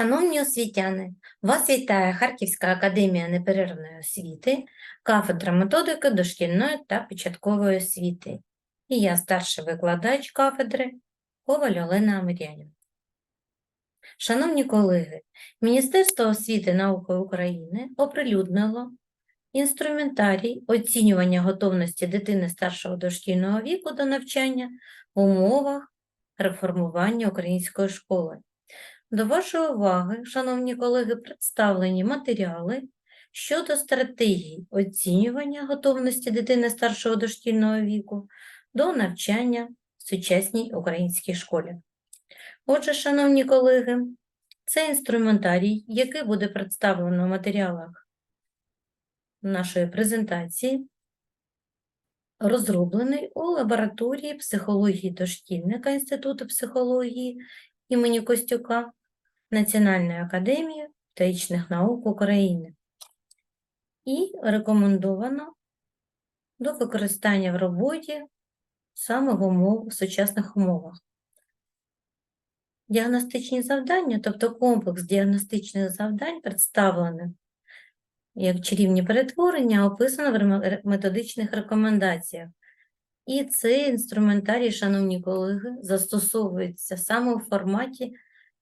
Шановні освітяни, вас вітає Харківська академія неперервної освіти, кафедра методики дошкільної та початкової освіти. І я старший викладач кафедри Коваль Олена Амирянівна. Шановні колеги, Міністерство освіти науки України оприлюднило інструментарій оцінювання готовності дитини старшого дошкільного віку до навчання в умовах реформування української школи. До вашої уваги, шановні колеги, представлені матеріали щодо стратегії оцінювання готовності дитини старшого дошкільного віку до навчання в сучасній українській школі. Отже, шановні колеги, це інструментарій, який буде представлено в матеріалах нашої презентації, розроблений у лабораторії психології дошкільника Інституту психології імені Костюка Національної академії педагогічних наук України і рекомендовано до використання в роботі саме в, умов, в сучасних умовах. Діагностичні завдання, тобто комплекс діагностичних завдань, представлений як чарівні перетворення, описано в методичних рекомендаціях. І цей інструментарій, шановні колеги, застосовується саме у форматі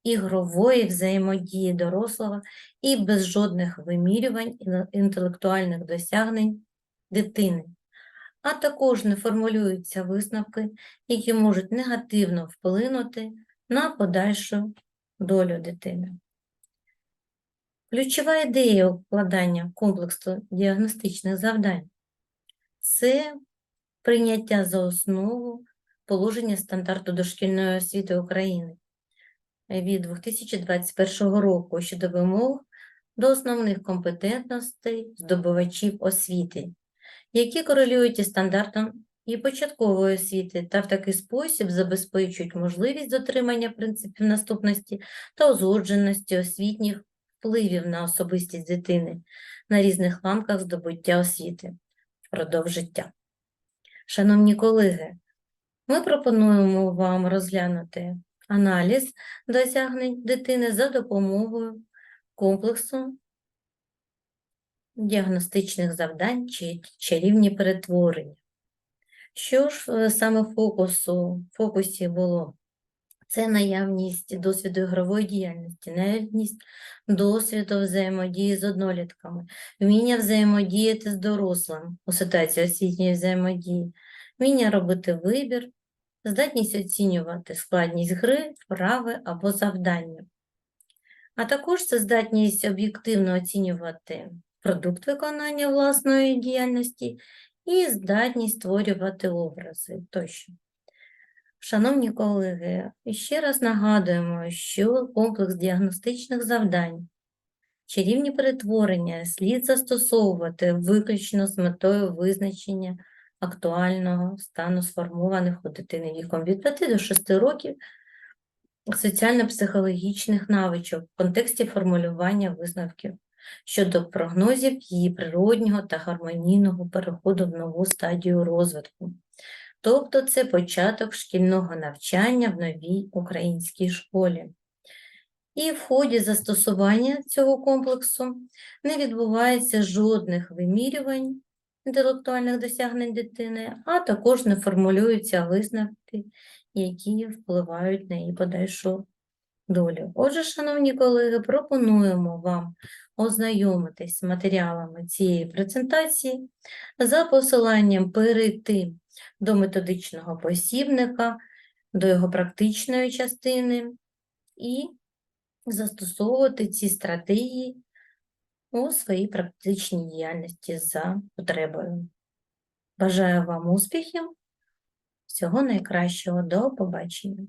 ігрової взаємодії дорослого і без жодних вимірювань інтелектуальних досягнень дитини, а також не формулюються висновки, які можуть негативно вплинути на подальшу долю дитини. Ключова ідея укладання комплексу діагностичних завдань це прийняття за основу положення стандарту дошкільної освіти України від 2021 року щодо вимог до основних компетентностей здобувачів освіти, які корелюють із стандартом і початкової освіти та в такий спосіб забезпечують можливість дотримання принципів наступності та узгодженості освітніх впливів на особистість дитини на різних ланках здобуття освіти впродовж життя. Шановні колеги, ми пропонуємо вам розглянути аналіз досягнень дитини за допомогою комплексу діагностичних завдань чи чарівні перетворення. Що ж е, саме фокусу, в фокусі було? Це наявність досвіду ігрової діяльності, наявність досвіду взаємодії з однолітками, вміння взаємодіяти з дорослим у ситуації освітньої взаємодії, вміння робити вибір, здатність оцінювати складність гри, вправи або завдання. А також це здатність об'єктивно оцінювати продукт виконання власної діяльності і здатність створювати образи тощо. Шановні колеги, ще раз нагадуємо, що комплекс діагностичних завдань, чарівні перетворення слід застосовувати виключно з метою визначення актуального стану сформованих у дитини віком від 5 до 6 років соціально-психологічних навичок в контексті формулювання висновків щодо прогнозів її природнього та гармонійного переходу в нову стадію розвитку. Тобто це початок шкільного навчання в новій українській школі. І в ході застосування цього комплексу не відбувається жодних вимірювань інтелектуальних досягнень дитини, а також не формулюються висновки, які впливають на її подальшу долю. Отже, шановні колеги, пропонуємо вам ознайомитись з матеріалами цієї презентації за посиланням перейти до методичного посібника, до його практичної частини і застосовувати ці стратегії у своїй практичній діяльності за потребою. Бажаю вам успіхів, всього найкращого, до побачення.